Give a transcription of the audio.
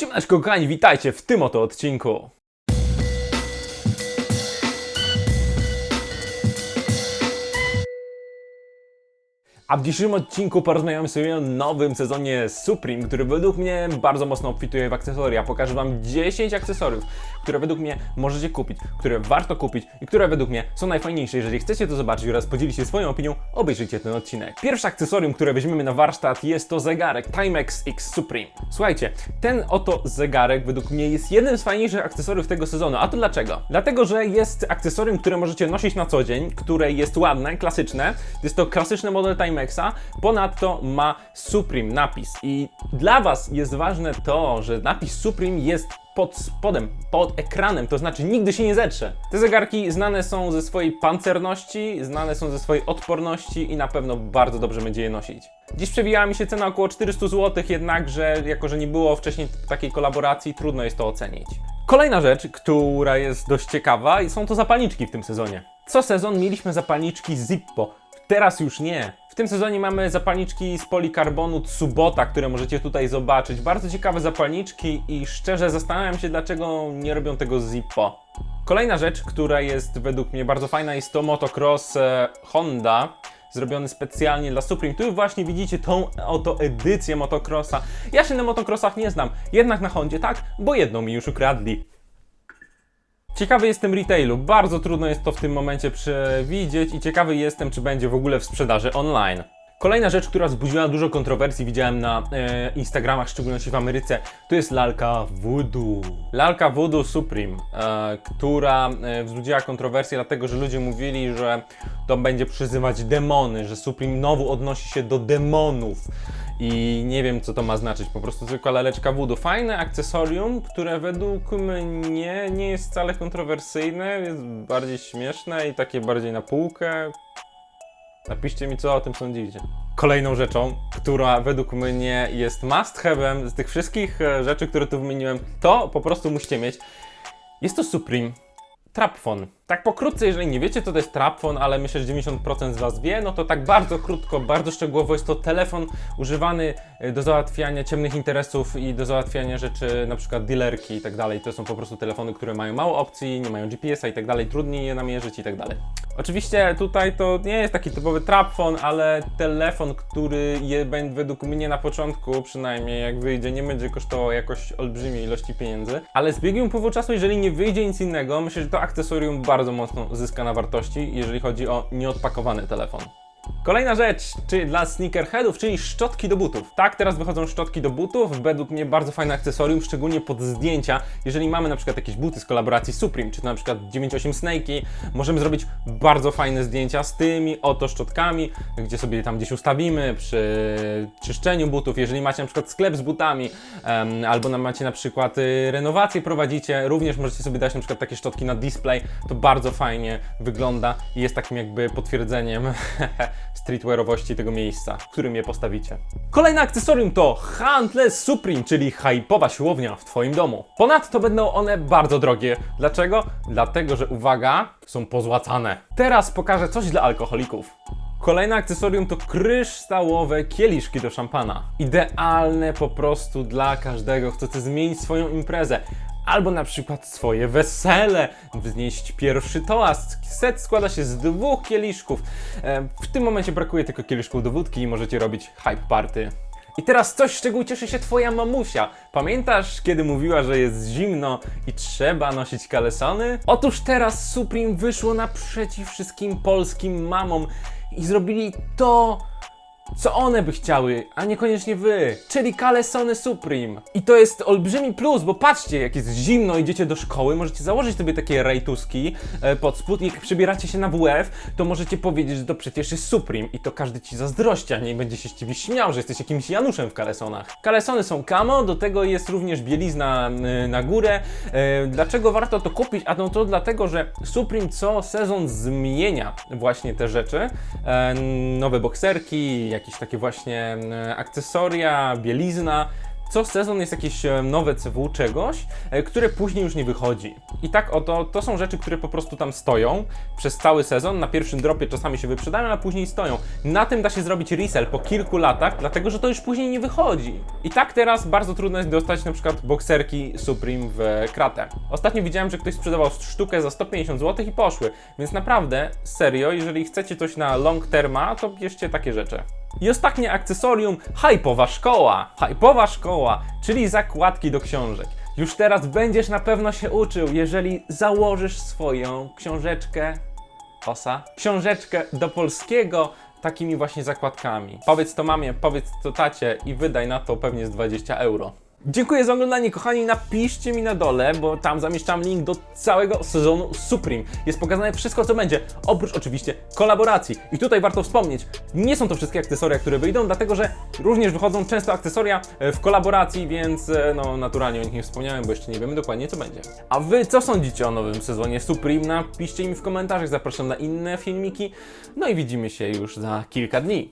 Siemaneczko kochani, witajcie w tym oto odcinku. A w dzisiejszym odcinku porozmawiamy sobie o nowym sezonie Supreme, który według mnie bardzo mocno obfituje w akcesoria. Pokażę Wam 10 akcesoriów, które według mnie możecie kupić, które warto kupić i które według mnie są najfajniejsze. Jeżeli chcecie to zobaczyć oraz podzielić się swoją opinią, obejrzyjcie ten odcinek. Pierwsze akcesorium, które weźmiemy na warsztat jest to zegarek Timex X Supreme. Słuchajcie, ten oto zegarek według mnie jest jednym z fajniejszych akcesoriów tego sezonu. A to dlaczego? Dlatego, że jest akcesorium, które możecie nosić na co dzień, które jest ładne, klasyczne. Jest to klasyczny model Ponadto ma Supreme napis. I dla Was jest ważne to, że napis Supreme jest pod spodem, pod ekranem, to znaczy nigdy się nie zetrze. Te zegarki znane są ze swojej pancerności, znane są ze swojej odporności i na pewno bardzo dobrze będzie je nosić. Dziś przewijała mi się cena około 400 zł, jednakże jako, że nie było wcześniej takiej kolaboracji, trudno jest to ocenić. Kolejna rzecz, która jest dość ciekawa, są to zapalniczki w tym sezonie. Co sezon mieliśmy zapalniczki Zippo, teraz już nie. Tym sezonie mamy zapalniczki z polikarbonu Tsubota, które możecie tutaj zobaczyć. Bardzo ciekawe zapalniczki i szczerze zastanawiam się, dlaczego nie robią tego Zippo. Kolejna rzecz, która jest według mnie bardzo fajna, jest to motocross e, Honda. Zrobiony specjalnie dla Supreme. Tu właśnie widzicie tą oto edycję motocrossa. Ja się na motocrossach nie znam, jednak na Hondzie tak, bo jedną mi już ukradli. Ciekawy jestem retailu. Bardzo trudno jest to w tym momencie przewidzieć i ciekawy jestem, czy będzie w ogóle w sprzedaży online. Kolejna rzecz, która wzbudziła dużo kontrowersji, widziałem na e, Instagramach, w szczególności w Ameryce, to jest lalka Voodoo. Lalka Voodoo Supreme, e, która e, wzbudziła kontrowersję, dlatego że ludzie mówili, że to będzie przyzywać demony, że Supreme znowu odnosi się do demonów. I nie wiem, co to ma znaczyć, po prostu zwykła laleczka voodoo. Fajne akcesorium, które według mnie nie jest wcale kontrowersyjne, jest bardziej śmieszne i takie bardziej na półkę. Napiszcie mi, co o tym sądzicie. Kolejną rzeczą, która według mnie jest must have'em z tych wszystkich e, rzeczy, które tu wymieniłem, to po prostu musicie mieć. Jest to Supreme Trapfon. Tak pokrótce, jeżeli nie wiecie, co to jest Trapfon, ale myślę, że 90% z Was wie, no to tak bardzo krótko, bardzo szczegółowo jest to telefon używany y, do załatwiania ciemnych interesów i do załatwiania rzeczy, na przykład dealerki i tak dalej. To są po prostu telefony, które mają mało opcji, nie mają GPS-a i tak dalej, trudniej je namierzyć i tak dalej. Oczywiście tutaj to nie jest taki typowy trapfon, ale telefon, który je, według mnie na początku przynajmniej jak wyjdzie, nie będzie kosztował jakoś olbrzymiej ilości pieniędzy, ale z biegiem upływu czasu, jeżeli nie wyjdzie nic innego, myślę, że to akcesorium bardzo mocno zyska na wartości, jeżeli chodzi o nieodpakowany telefon. Kolejna rzecz, czyli dla sneakerheadów, czyli szczotki do butów. Tak, teraz wychodzą szczotki do butów, według mnie bardzo fajne akcesorium, szczególnie pod zdjęcia. Jeżeli mamy na przykład jakieś buty z kolaboracji Supreme, czy na przykład 98 Snakey, możemy zrobić bardzo fajne zdjęcia z tymi oto szczotkami, gdzie sobie tam gdzieś ustawimy przy czyszczeniu butów. Jeżeli macie na przykład sklep z butami, em, albo macie na przykład y, renowację prowadzicie, również możecie sobie dać na przykład takie szczotki na display. To bardzo fajnie wygląda i jest takim jakby potwierdzeniem streetwearowości tego miejsca, w którym je postawicie. Kolejne akcesorium to Handless Supreme, czyli hypowa siłownia w Twoim domu. Ponadto będą one bardzo drogie. Dlaczego? Dlatego, że uwaga, są pozłacane. Teraz pokażę coś dla alkoholików. Kolejne akcesorium to kryształowe kieliszki do szampana. Idealne po prostu dla każdego, kto chce zmienić swoją imprezę. Albo na przykład swoje wesele, wznieść pierwszy toast. Set składa się z dwóch kieliszków. E, W tym momencie brakuje tylko kieliszków do wódki i możecie robić hype party. I teraz coś, z czego ucieszy się twoja mamusia. Pamiętasz, kiedy mówiła, że jest zimno i trzeba nosić kalesony? Otóż teraz Supreme wyszło naprzeciw wszystkim polskim mamom i zrobili to, co one by chciały, a niekoniecznie wy, czyli kalesony Supreme. I to jest olbrzymi plus, bo patrzcie, jak jest zimno, idziecie do szkoły, możecie założyć sobie takie rejtuski e, pod spód i jak przebieracie się na WF, to możecie powiedzieć, że to przecież jest Supreme i to każdy ci zazdrości, a nie będzie się z ciebie śmiał, że jesteś jakimś Januszem w kalesonach. Kalesony są camo, do tego jest również bielizna y, na górę. E, Dlaczego warto to kupić? A no to dlatego, że Supreme co sezon zmienia właśnie te rzeczy. E, Nowe bokserki, jakieś takie właśnie e, akcesoria, bielizna. co sezon jest jakieś e, nowe CW czegoś, e, które później już nie wychodzi. I tak oto, to są rzeczy, które po prostu tam stoją przez cały sezon, na pierwszym dropie czasami się wyprzedają, a później stoją. Na tym da się zrobić resell po kilku latach, dlatego że to już później nie wychodzi. I tak teraz bardzo trudno jest dostać na przykład bokserki Supreme w kratę. Ostatnio widziałem, że ktoś sprzedawał sztukę za 150 zł i poszły, więc naprawdę, serio, jeżeli chcecie coś na long terma, to bierzcie takie rzeczy. I ostatnie akcesorium, hypowa szkoła. Hypowa szkoła, czyli zakładki do książek. Już teraz będziesz na pewno się uczył, jeżeli założysz swoją książeczkę, osa, książeczkę do polskiego takimi właśnie zakładkami. Powiedz to mamie, powiedz to tacie i wydaj na to pewnie z 20 euro. Dziękuję za oglądanie, kochani. Napiszcie mi na dole, bo tam zamieszczam link do całego sezonu Supreme. Jest pokazane wszystko, co będzie, oprócz oczywiście kolaboracji. I tutaj warto wspomnieć, nie są to wszystkie akcesoria, które wyjdą, dlatego że również wychodzą często akcesoria e, w kolaboracji, więc e, no naturalnie o nich nie wspomniałem, bo jeszcze nie wiemy dokładnie, co będzie. A wy co sądzicie o nowym sezonie Supreme? Napiszcie mi w komentarzach, zapraszam na inne filmiki. No i widzimy się już za kilka dni.